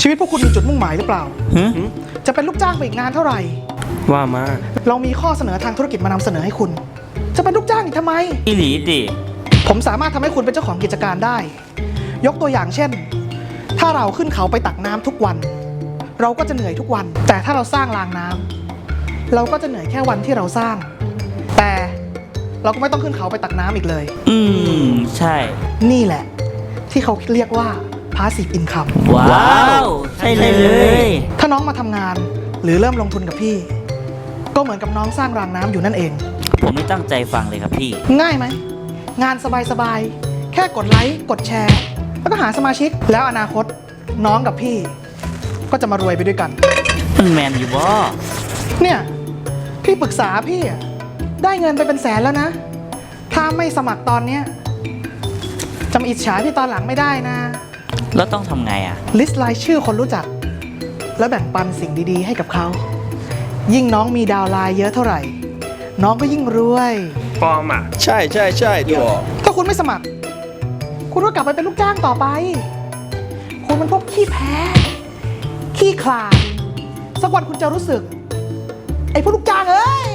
ชีวิตพวกคุณมีจุดมุ่งหมายหรือเปล่า หึจะเป็นลูกจ้างไปอีกนานเท่าไหร่ ว่ามาเรามีข้อเสนอทางธุรกิจมานำเสนอให้คุณ จะเป็นลูกจ้างอีกทำไม อีหลีดิผมสามารถทำให้คุณเป็นเจ้าของกิจการได้ ยกตัวอย่างเช่น ถ้าเราขึ้นเขาไปตักน้ำทุกวัน เราก็จะเหนื่อยทุกวัน แต่ถ้าเราสร้างรางน้ำเราก็จะเหนื่อยแค่วันที่เราสร้าง แต่เราก็ไม่ต้องขึ้นเขาไปตักน้ำอีกเลย อืม ใช่ นี่แหละ ที่เขาเรียกว่า passive income ว้าว ใช่เลยเลย ถ้าน้องมาทำงานหรือเริ่มลงทุนกับพี่ ก็เหมือนกับน้องสร้างรางน้ำอยู่นั่นเอง ผมไม่ตั้งใจฟังเลยครับพี่ ง่ายไหม งานสบายๆ แค่กดไลค์กดแชร์ แล้วก็หาสมาชิกแล้วอนาคตน้องกับพี่ ก็จะมารวยไปด้วยกัน มันแมนอยู่บ่เนี่ยพี่ปรึกษาพี่อะได้เงินไปเป็นแสนแล้วนะ ถ้าไม่สมัครตอนเนี้ยจะมาอิจฉาพี่ตอนหลังไม่ได้นะ แล้วต้องทำไงอะ ลิสต์รายชื่อคนรู้จัก แล้วแบ่งปันสิ่งดีๆ ให้กับเขา ยิ่งน้องมีดาวน์ไลน์เยอะเท่าไหร่ น้องก็ยิ่งรวย ปลอมอะ ใช่ใช่ใช่ดูออกถ้าคุณไม่สมัคร คุณก็กลับไปเป็นลูกจ้างต่อไป คุณมันพวกขี้แพ้ ขี้ขลาดสักวันคุณจะรู้สึก ไอ้พวกลูกจ้างเอ้ย